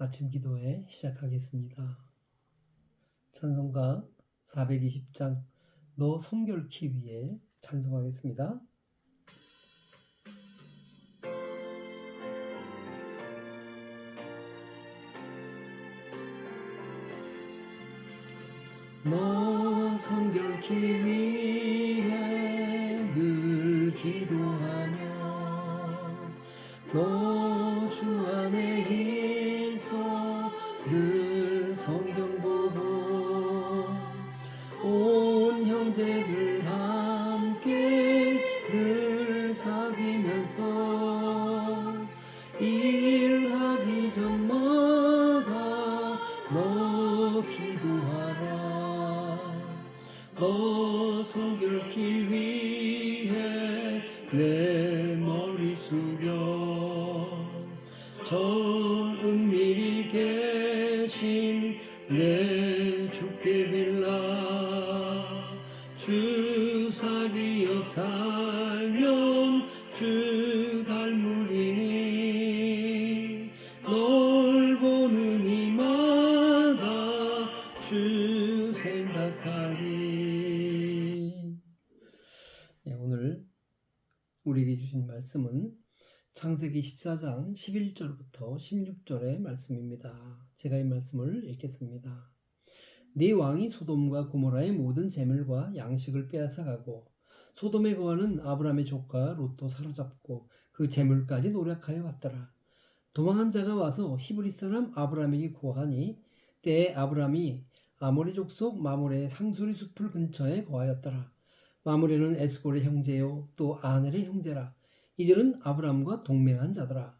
아침 기도회 시작하겠습니다. 찬송가 420장 너 성결키 위에 찬송하겠습니다. 너 성결키 위에 저 은밀히 계신 내 주께 빌라. 주 사귀어 살면 주 닮으리니 널 보는 이마다 주 생각하리. 네, 오늘 우리에게 주신 말씀은 창세기 14장 11절부터 16절의 말씀입니다. 제가 이 말씀을 읽겠습니다. 네 왕이 소돔과 고모라의 모든 재물과 양식을 빼앗아가고 소돔에 거하는 아브라함의 조카 롯도 사로잡고 그 재물까지 노력하여 갔더라. 도망한 자가 와서 히브리 사람 아브라함에게 고하니 때에 아브라함이 아모리 족속 마모레의 상수리 숲을 근처에 거하였더라. 마모레는 에스골의 형제요 또 아넬의 형제라. 이들은 아브라함과 동맹한 자더라.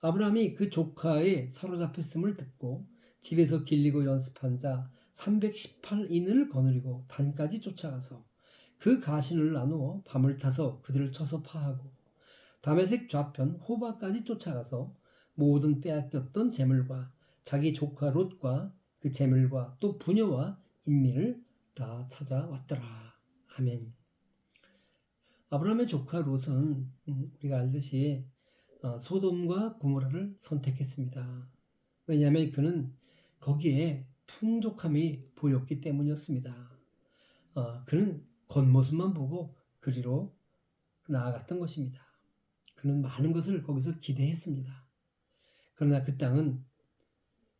아브라함이 그 조카의 사로잡혔음을 듣고 집에서 길리고 연습한 자 318인을 거느리고 단까지 쫓아가서 그 가신을 나누어 밤을 타서 그들을 쳐서 파하고 다메섹 좌편 호바까지 쫓아가서 모든 빼앗겼던 재물과 자기 조카 롯과 그 재물과 또 부녀와 인민을 다 찾아왔더라. 아멘. 아브라함의 조카 롯은 음, 우리가 알듯이 어, 소돔과 고모라를 선택했습니다. 왜냐하면 그는 거기에 풍족함이 보였기 때문이었습니다. 어, 그는 겉모습만 보고 그리로 나아갔던 것입니다. 그는 많은 것을 거기서 기대했습니다. 그러나 그 땅은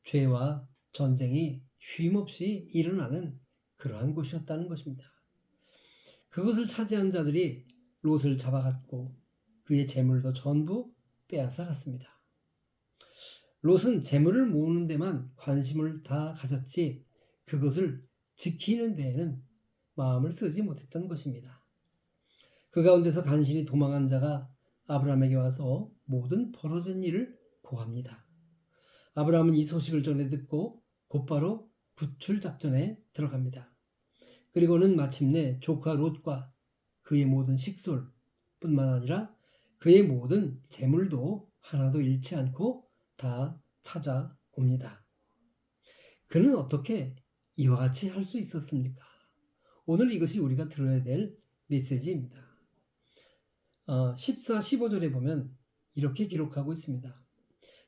죄와 전쟁이 쉼없이 일어나는 그러한 곳이었다는 것입니다. 그것을 차지한 자들이 롯을 잡아갔고 그의 재물도 전부 빼앗아 갔습니다. 롯은 재물을 모으는 데만 관심을 다 가졌지 그것을 지키는 데에는 마음을 쓰지 못했던 것입니다. 그 가운데서 간신히 도망한 자가 아브라함에게 와서 모든 벌어진 일을 고합니다. 아브라함은 이 소식을 전해 듣고 곧바로 구출 작전에 들어갑니다. 그리고는 마침내 조카 롯과 그의 모든 식솔뿐만 아니라 그의 모든 재물도 하나도 잃지 않고 다 찾아옵니다. 그는 어떻게 이와 같이 할 수 있었습니까? 오늘 이것이 우리가 들어야 될 메시지입니다. 어, 14, 15절에 보면 이렇게 기록하고 있습니다.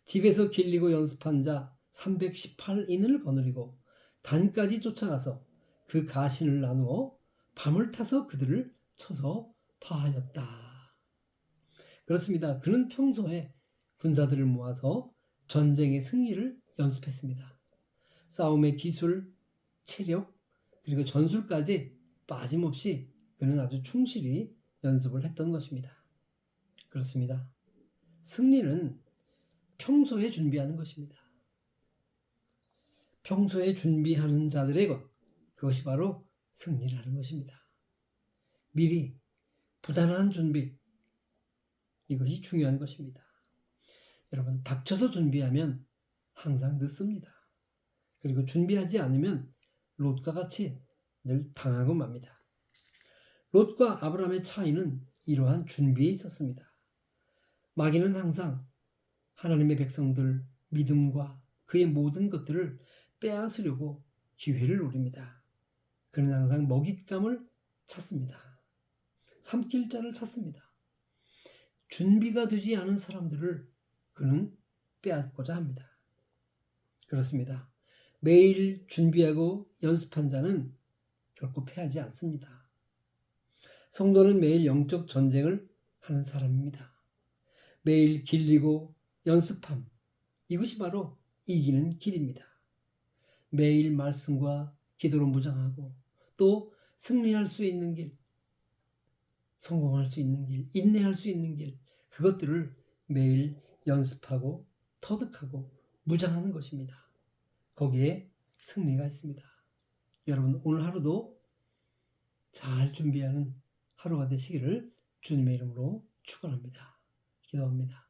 집에서 길리고 연습한 자 318인을 거느리고 단까지 쫓아가서 그 가신을 나누어 밤을 타서 그들을 쳐서 파하였다. 그렇습니다. 그는 평소에 군사들을 모아서 전쟁의 승리를 연습했습니다. 싸움의 기술, 체력, 그리고 전술까지 빠짐없이 그는 아주 충실히 연습을 했던 것입니다. 그렇습니다. 승리는 평소에 준비하는 것입니다. 평소에 준비하는 자들의 것, 그것이 바로 승리라는 것입니다. 미리 부단한 준비, 이것이 중요한 것입니다. 여러분, 닥쳐서 준비하면 항상 늦습니다. 그리고 준비하지 않으면 롯과 같이 늘 당하고 맙니다. 롯과 아브라함의 차이는 이러한 준비에 있었습니다. 마귀는 항상 하나님의 백성들 믿음과 그의 모든 것들을 빼앗으려고 기회를 노립니다. 그는 항상 먹잇감을 찾습니다. 삼킬 자를 찾습니다. 준비가 되지 않은 사람들을 그는 빼앗고자 합니다. 그렇습니다. 매일 준비하고 연습한 자는 결코 패하지 않습니다. 성도는 매일 영적 전쟁을 하는 사람입니다. 매일 길리고 연습함. 이것이 바로 이기는 길입니다. 매일 말씀과 기도로 무장하고 또 승리할 수 있는 길, 성공할 수 있는 길, 인내할 수 있는 길, 그것들을 매일 연습하고 터득하고 무장하는 것입니다. 거기에 승리가 있습니다. 여러분, 오늘 하루도 잘 준비하는 하루가 되시기를 주님의 이름으로 축원합니다. 기도합니다.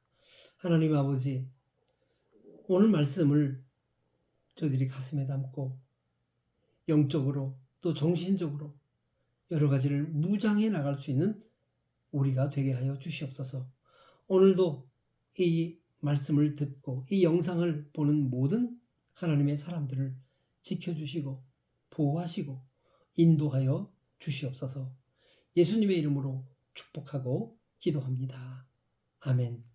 하나님 아버지, 오늘 말씀을 저희들이 가슴에 담고 영적으로 또 정신적으로 여러 가지를 무장해 나갈 수 있는 우리가 되게 하여 주시옵소서. 오늘도 이 말씀을 듣고 이 영상을 보는 모든 하나님의 사람들을 지켜주시고 보호하시고 인도하여 주시옵소서. 예수님의 이름으로 축복하고 기도합니다. 아멘.